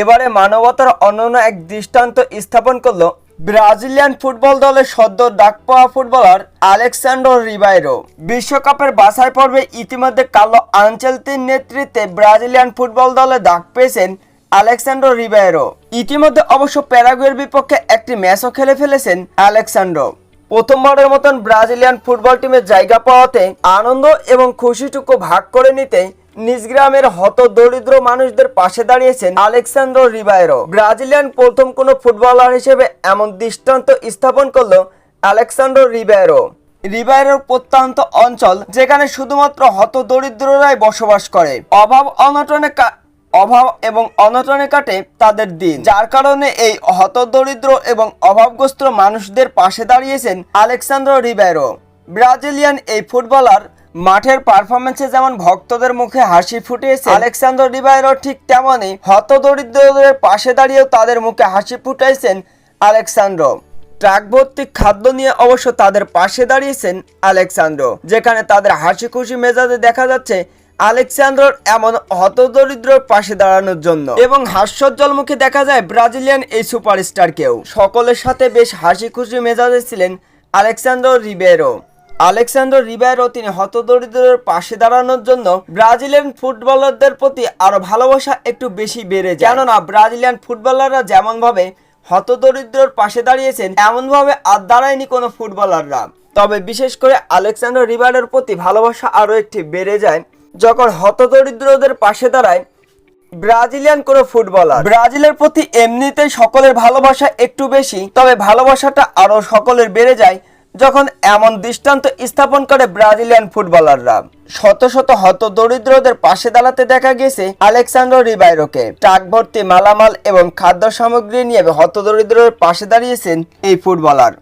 এবারে মানবতার অনন্য এক দৃষ্টান্ত স্থাপন করল ব্রাজিলিয়ান ফুটবল দলের সদ্য ডাক পাওয়া ফুটবলার আলেক্সান্ডো রিবাইরো। বিশ্বকাপের বাছাই পর্বে ইতিমধ্যে কালো আনচেলতির নেতৃত্বে ব্রাজিলিয়ান ফুটবল দলে ডাক পেয়েছেন আলেক্সান্ড্রো রিবাইরো। ইতিমধ্যে অবশ্য প্যারাগুয়ের বিপক্ষে একটি ম্যাচও খেলে ফেলেছেন আলেক্সান্ড্রো। প্রথমবারের মতন ব্রাজিলিয়ান ফুটবল টিমের জায়গা পাওয়াতে আনন্দ এবং খুশিটুকু ভাগ করে নিতে নিজ গ্রামের হত দরিদ্র মানুষদের পাশে দাঁড়িয়েছেন আলেক্সান্দ্রো রিবাইরো। ব্রাজিলিয়ান প্রথম কোনো ফুটবলার হিসেবে এমন দৃষ্টান্ত স্থাপন করল আলেক্সান্ড্রো রিবাইরো। রিবাইরোর প্রত্যন্ত অঞ্চল, যেখানে শুধুমাত্র হত দরিদ্ররাই বসবাস করে। অভাব অনটনে অভাব এবং অনটনে কাটে তাদের দিন। যার কারণে এই হতদরিদ্র এবং অভাবগ্রস্ত মানুষদের পাশে দাঁড়িয়েছেন আলেক্সান্দ্রো রিবেরো ব্রাজিলিয়ান এই ফুটবলার মাঠের পারফরমেন্সে যেমন ভক্তদের মুখে হাসি ফুটিয়েছে আলেক্সান্দ্রো রিবাইরো ঠিক তেমনই হতদরিদ্রদের পাশে দাঁড়িয়েও তাদের মুখে হাসি ফুটাইছেন আলেক্সান্দ্রো ট্রাক ভর্তি খাদ্য নিয়ে অবশ্য তাদের পাশে দাঁড়িয়েছেন আলেক্সান্দ্রো যেখানে তাদের হাসি খুশি মেজাজে দেখা যাচ্ছে আলেক্সান্দ্রোর এমন হতদরিদ্রর পাশে দাঁড়ানোর জন্য। এবং হাস্যোজ্জ্বল মুখে দেখা যায় ব্রাজিলিয়ান এই সুপারস্টারকেও। সকলের সাথে বেশ হাসি খুশি মেজাজে ছিলেন আলেক্সান্দ্রো রিবেরো। আলেক্সান্দ্রো রিবেরো তিনি হতদরিদ্রের পাশে দাঁড়ানোর জন্য ব্রাজিলিয়ান ফুটবলারদের প্রতি আরও ভালোবাসা একটু বেশি বেড়ে যায়। কেননা ব্রাজিলিয়ান ফুটবলাররা যেমন ভাবে হতদরিদ্রর পাশে দাঁড়িয়েছেন এমন ভাবে আর দাঁড়ায়নি কোনো ফুটবলাররা। তবে বিশেষ করে আলেক্সান্ডার রিবারের প্রতি ভালোবাসা আরও একটি বেড়ে যায়, যখন হতদরিদ্রদের পাশে দাঁড়ায় ব্রাজিলিয়ান কোনো ফুটবলার। ব্রাজিলের প্রতি এমনিতেই সকলের ভালোবাসা একটু বেশি, তবে ভালোবাসাটা আরও সকলের বেড়ে যায় যখন এমন দৃষ্টান্ত স্থাপন করে ব্রাজিলিয়ান ফুটবলাররা, শত শত হত দরিদ্রদের পাশে দাঁড়াতে দেখা গেছে আলেকসান্ড্রো রিবাইরোকে। ট্রাক ভর্তি মালামাল এবং খাদ্য সামগ্রী নিয়ে হত দরিদ্রদের পাশে দাঁড়িয়েছেন এই ফুটবলার।